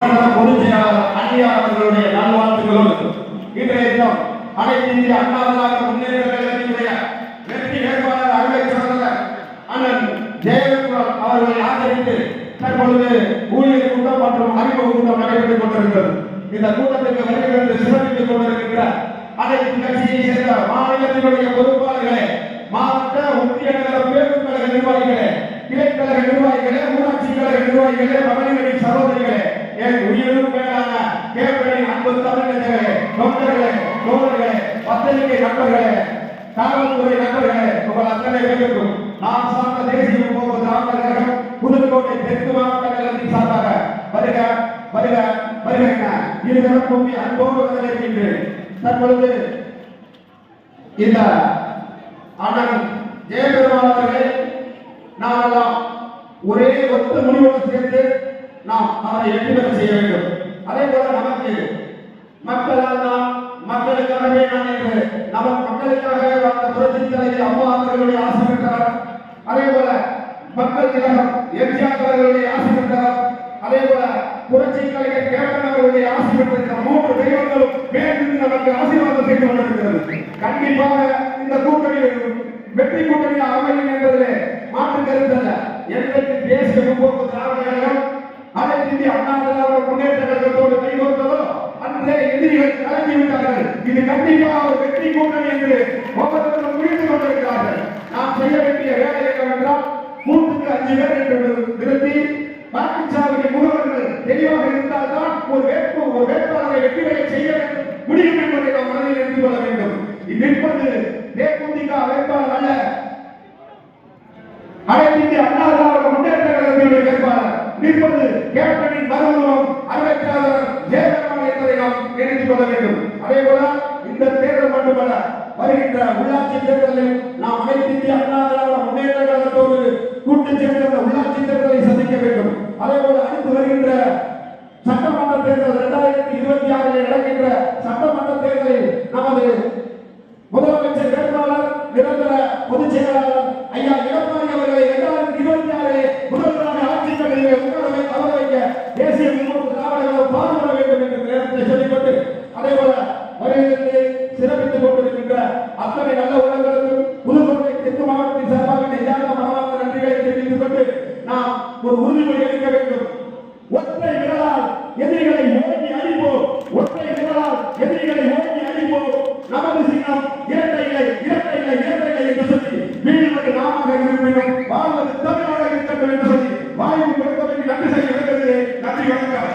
பொதுச் செயலாளர் அன்னியார் அவர்களுடைய நல்வாழ்த்துக்களோடு இன்றைய தினம் அனைத்து இந்திய அண்ணா திராவிட முன்னேற்ற கழகத்தினுடைய வெற்றி வேட்பாளர் அண்ணன் அவர்களை ஆதரித்து தற்பொழுது ஊழியர் கூட்டம் மற்றும் அறிமுக கூட்டம் நடைபெற்றுக் கொண்டிருக்கிறது. இந்த கூட்டத்துக்கு வருகிறது சிறப்பித்துக் கொண்டிருக்கின்ற அனைத்து கட்சியை சேர்ந்த மாநிலத்தினுடைய பொறுப்பாளர்களே மாவட்ட ஒன்றிய நகர பேருந்து கழக நிர்வாகிகளே கிளைக்கழக நிர்வாகிகளே ஊராட்சி கழக நிர்வாகிகளே மகளிர் தமிழர்களே தொண்டர்களே தோழர்களே பத்திரிகை நண்பர்களே காவல்துறை நண்பர்களே உங்கள் அத்தனை பேருக்கும் நான் சார்ந்த தேசிய போக்குவரத்து திராவிடர் கழகம் புதுக்கோட்டை தெற்கு மாவட்ட கழகத்தின் சார்பாக வருக வருக வருக என இருதரப்பும் அன்போடு வரவேற்கின்றேன். தற்பொழுது இந்த அண்ணன் ஜெயபெருமான் அவர்களே நாம் எல்லாம் ஒரே ஒத்த முடிவோடு சேர்ந்து நாம் அவரை வெற்றி பெற செய்ய வேண்டும். அதே போல நமக்கு மக்களால் நாம் மக்களுக்காகவே நான் என்று நம்ம மக்களுக்காக வாழ்ந்த புரட்சி தலைவி அம்மா அவர்களுடைய ஆசை பெற்றவர் அதே போல மக்கள் திலகம் எம்ஜிஆர் அவர்களுடைய ஆசை பெற்றவர் அதே போல புரட்சி கலைஞர் கேப்டன் அவர்களுடைய ஆசை பெற்றிருக்கிற மூன்று தெய்வங்களும் மேலிருந்து நமக்கு ஆசீர்வாதம் செய்து கொண்டிருக்கிறது. கண்டிப்பாக இந்த கூட்டணி வெற்றி கூட்டணி அமையும் என்பதிலே மாற்று கருத்தல்ல எங்களுக்கு தேசிய முற்போக்கு திராவிட கழகம் அனைத்து இந்திய அண்ணா திராவிட முன்னேற்ற கழகத்தோடு கைகோர்த்து அன்றே எதிரிகள் கலங்கி விட்டார்கள். இது கண்டிப்பாக ஒரு வெற்றி கூட்டம் என்று ஒவ்வொருவரும் புரிந்து கொண்டிருக்கிறார்கள். நாம் செய்ய வேண்டிய வேலை என்னவென்றால் மூன்றுக்கு அஞ்சு பேர் என்று நிறுத்தி வாக்குச்சாவடி முகவர்கள் தெளிவாக இருந்தால்தான் ஒரு வேட்பு ஒரு வேட்பாளரை வெற்றிகளை செய்ய முடியும் என்பதை நாம் மனதில் எடுத்துக் கொள்ள வேண்டும். இது நிற்பது தேமுதிக வேட்பாளர் அல்ல. அனைத்து இந்திய அண்ணா திராவிட முன்னேற்ற கழகத்தினுடைய வேட்பாளர். நிற்பது கேப்டனின் மறுபுறம் அறிவிச்சாளர் ஜெயலலிதா என்பதை நாம் நினைத்துக் கொள்ள வேண்டும். அதே போல இந்த தேர்தல் மட்டுமல்ல வருகின்ற உள்ளாட்சி தேர்தலில் நாம் அனைத்து இந்திய அண்ணா திராவிட முன்னேற்ற கழகத்தோடு கூட்டு சேர்ந்த அந்த உள்ளாட்சி அத்தனை நல்ல உலகங்களுக்கும் புதுக்கோட்டை தெற்கு மாவட்டத்தின் சார்பாக நெஞ்சார்ந்த மனமார்ந்த நன்றிகளை தெரிவித்துக் கொண்டு நாம் ஒரு உறுதிமொழி அளிக்க வேண்டும். ஒற்றை விரலால் எதிரிகளை ஓங்கி அடிப்போம் ஒற்றை விரலால் எதிரிகளை ஓங்கி அடிப்போம் நமது சின்னம் இரட்டைகளை இரட்டைகளை இரட்டைகளை என்று சொல்லி வீழ்வது நாமாக இருப்பினும் வாழ்வது தமிழாக இருக்கட்டும் என்று சொல்லி வாய்வு கொடுத்தவருக்கு நன்றி செய்ய வேண்டியது நன்றி வணக்கம்.